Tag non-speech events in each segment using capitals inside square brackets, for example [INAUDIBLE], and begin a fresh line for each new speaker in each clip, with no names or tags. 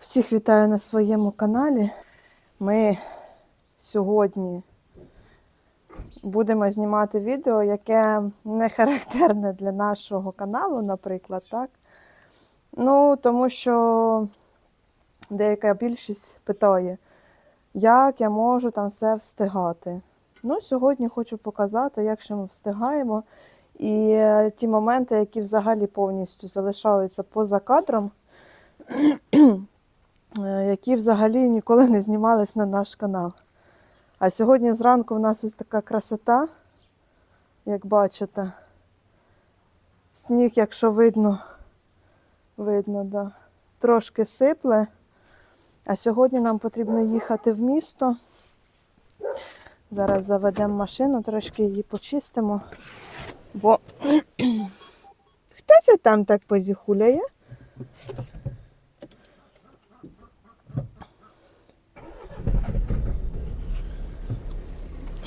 Всіх вітаю на своєму каналі. Ми сьогодні будемо знімати відео, яке не характерне для нашого каналу, наприклад, так? Ну, тому що деяка більшість питає, як я можу там все встигати. Ну, сьогодні хочу показати, як ще ми встигаємо. І ті моменти, які взагалі повністю залишаються поза кадром, які взагалі ніколи не знімались на наш канал. А сьогодні зранку в нас ось така красота, як бачите. Сніг, якщо видно, видно, да. трошки сипле. А сьогодні нам потрібно їхати в місто. Зараз заведемо машину, трошки її почистимо. Бо [CLEARS THROAT] хто це там так позіхуляє?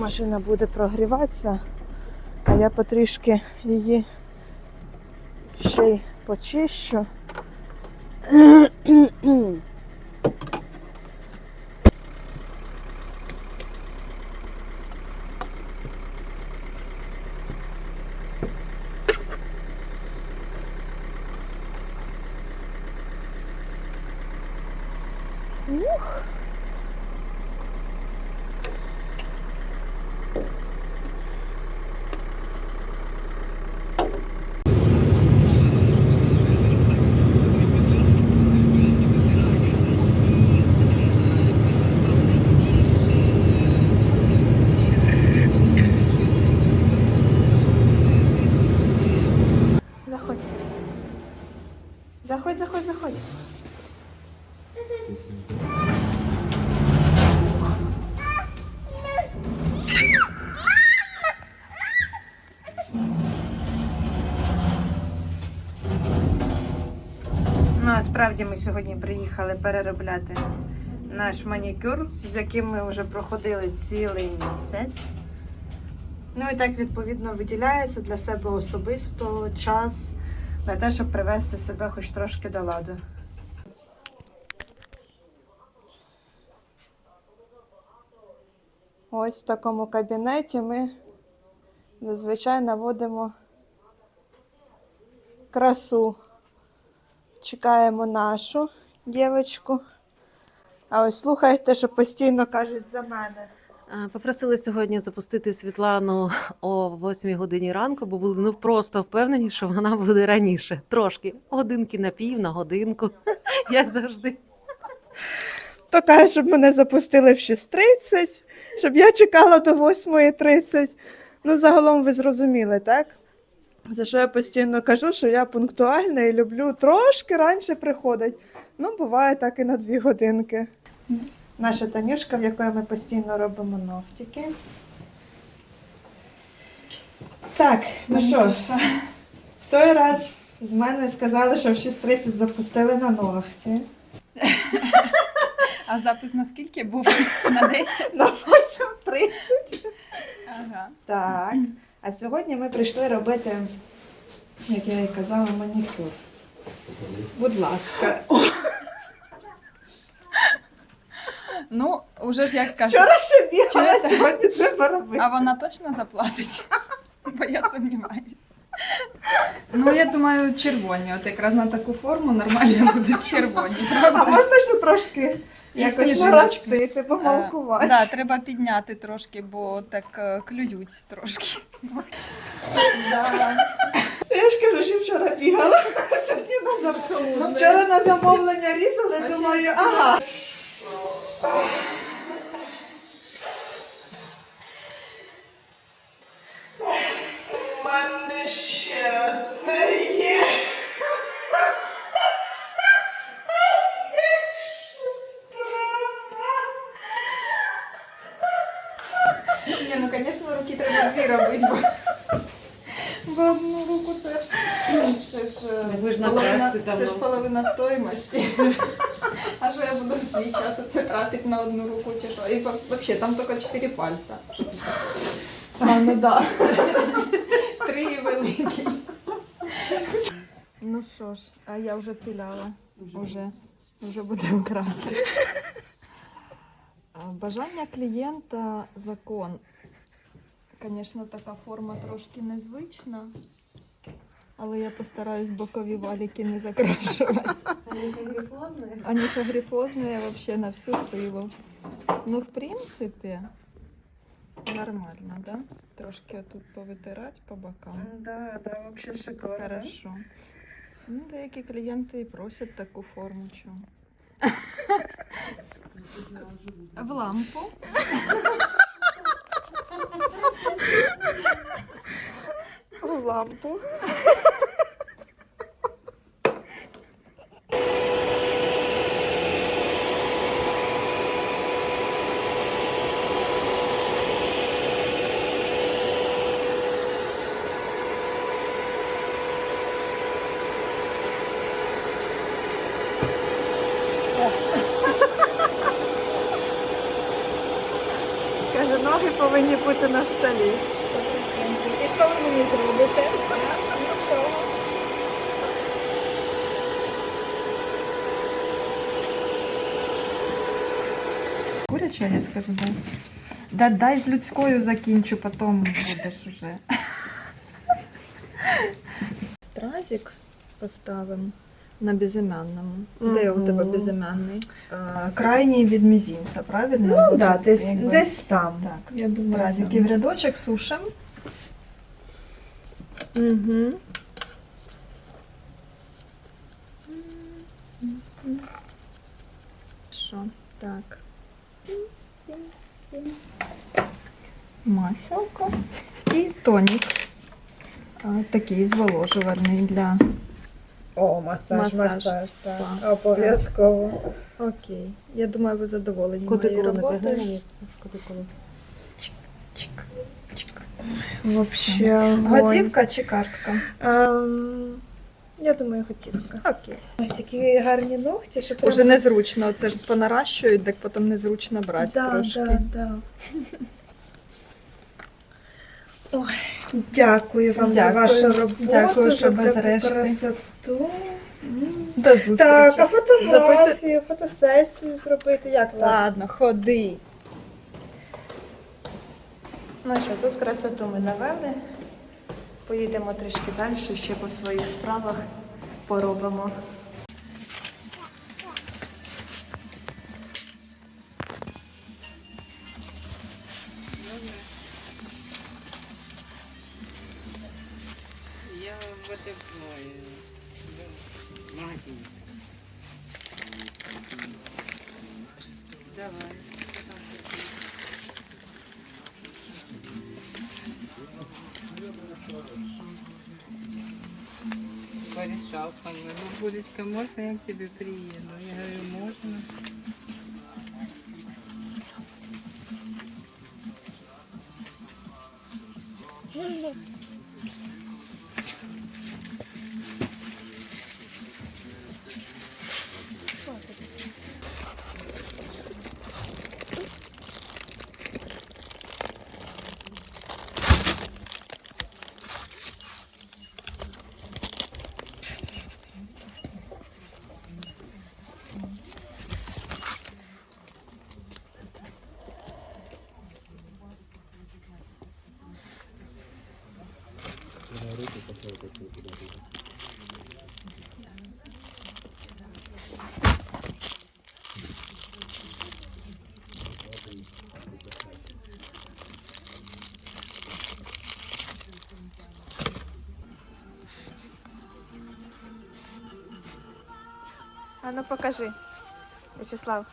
Машина буде прогріватися, а я потрішки її ще й почищу. Ну, а справді ми сьогодні приїхали переробляти наш манікюр, з яким ми вже проходили цілий місяць. Ну і так, відповідно, виділяється для себе особисто час на те, щоб привести себе хоч трошки до ладу. Ось в такому кабінеті ми зазвичай наводимо красу. Чекаємо нашу дівчинку. А ось слухайте, що постійно кажуть за мене.
Попросили сьогодні запустити Світлану о 8 годині ранку, бо були ну просто впевнені, що вона буде раніше. Трошки годинки на пів, на годинку, [LAUGHS] як завжди.
То каже, щоб мене запустили в 6.30, щоб я чекала до 8.30. Ну, загалом ви зрозуміли, так? За що я постійно кажу, що я пунктуальна і люблю трошки раніше приходить. Ну, буває так і на дві годинки. Наша Танюшка, в якої ми постійно робимо ногтики. Так, ну що, в той раз з мене сказали, що в 6.30 запустили на ногті. [LAUGHS]
А запис на скільки був? [LAUGHS] На 10? [LAUGHS]
На 8.30.
Ага.
Так. А сьогодні ми прийшли робити, як я і казала, манікюр. Будь ласка.
Ну, уже ж як скажу.
Вчора ще бігала,
Чуєте?
сьогодні треба робити.
А вона точно заплатить? Бо я сумніваюся. Ну, я думаю, червоні. От якраз на таку форму нормально будуть червоні.
А
Правда?
можна ще трошки якось наростити, помалкувати.
Так, треба підняти трошки, бо так е, клюють трошки.
Я ж кажу, що вчора бігала. Сьогодні на замовлення. Вчора на замовлення різали, думаю, ага.
Ні, ну звісно, руки треба дві робити, бо, бо одну руку це ж, це ж, е,
Ви ж
половина,
накрасти там,
це ж
ну.
половина стоїмості. А що я буду свій час оце тратити на одну руку чи що? І взагалі там тільки чотири пальця. Що це таке?
А, ну да.
Три великі. Ну що ж, а я вже пиляла. Уже. Вже будемо красити. Бажання клієнта закон. Звісно, така форма трошки незвична, але я постараюсь бокові валіки не закрашувати. Аніфагрифозні взагалі на всю силу. Ну, в принципі, нормально, да? Трошки тут повитирати по бокам.
Да, да, взагалі шикарно.
Хорошо. Ну, деякі клієнти і просять таку форму. Чому? [LAUGHS] В лампу. [LAUGHS]
В лампу. Каже, ноги повинні бути на столі.
І що ви мені зробите? Нічого. Куряча, я скажу, да. Да, дай з людською закінчу, потім будеш уже. Стразик поставимо на безім'янному. Де у тебе безім'янний? Крайній від мізінця, правильно?
Ну,
Буде,
да, десь,
якби,
десь там.
Так.
Я думаю,
Стразики в рядочок сушимо.
Угу.
Що? Так. Маселко і тонік. Такий зволожувальний для.
О, масаж,
Масаж.
масаж. так.
Так.
Обов'язково.
Окей. Я думаю, ви задоволені.
Куди
моєю
коли
роботою.
загальне місце? Куди коли?
Чик, чик.
Вообще. огонь.
Готівка чи картка?
Ем, я думаю, готівка.
Окей.
Ой, такі гарні ногті, що прям...
Уже незручно, це ж понаращують, так потім незручно брати
да,
трошки.
Да, да. Ой, дякую вам
Дякую.
за вашу роботу,
Дякую, що
за
без
таку
решти.
красоту.
До зустрічі.
Так, а фотографію, фотосесію зробити, як так?
Ладно, ходи.
Ну що, тут красоту ми навели. Поїдемо трішки далі, ще по своїх справах поробимо.
Ой, в магазине. Давай. Порешал со мной. Ну, Булечка, можно я к тебе приеду? Я говорю, можно. [LAUGHS]
А ну покажи, Вячеслав.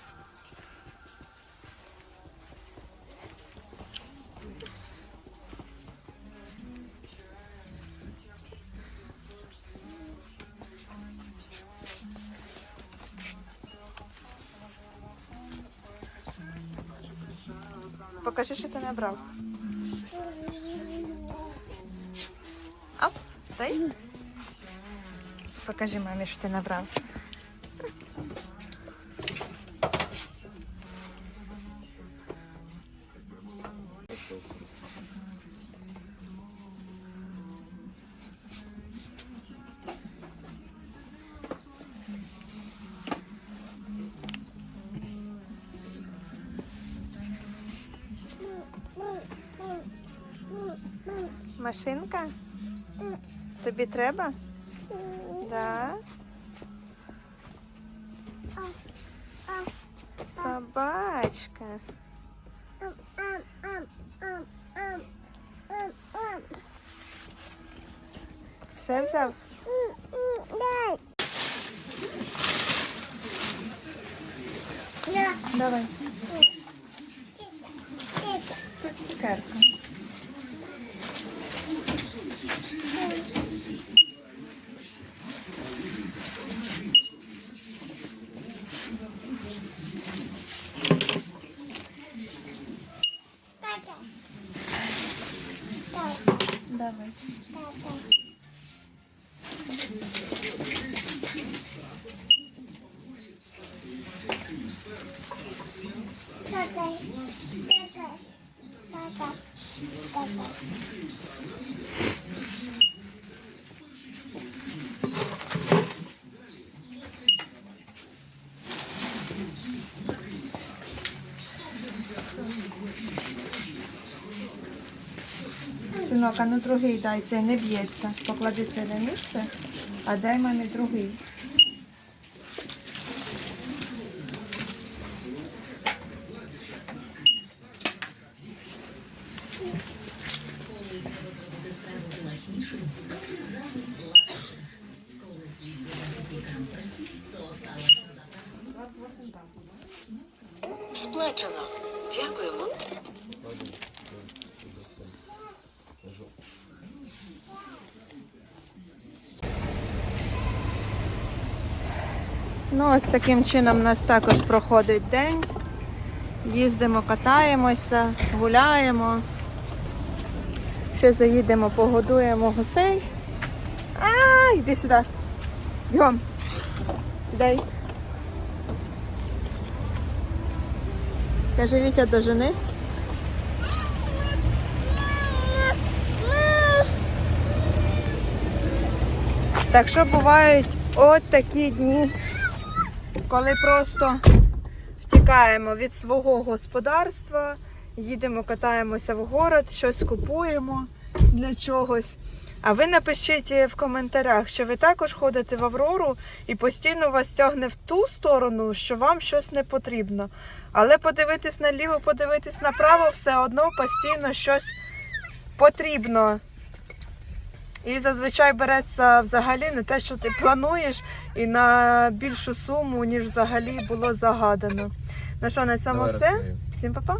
Покажи, що ти набрав. Оп, стой. Покажи мамі, що ти набрав. Машинка? Тобі треба? Да. Собачка. Все взяв? Давай. Цукерка. Давай. Синок, а ну другий дай, цей не б'ється. Поклади це на місце, а дай мамі другий. Ну, ось таким чином у нас також проходить день. Їздимо, катаємося, гуляємо. Ще заїдемо, погодуємо гусей. А, йди сюди. Бігом. Сідай. Каже Вітя до жени. Так що бувають от такі дні, коли просто втікаємо від свого господарства, їдемо, катаємося в город, щось купуємо для чогось. А ви напишіть в коментарях, що ви також ходите в Аврору і постійно вас тягне в ту сторону, що вам щось не потрібно. Але подивитись наліво, подивитись направо, все одно постійно щось потрібно. І зазвичай береться взагалі не те, що ти плануєш, і на більшу суму, ніж взагалі було загадано. Ну що, на цьому все. Всім па-па!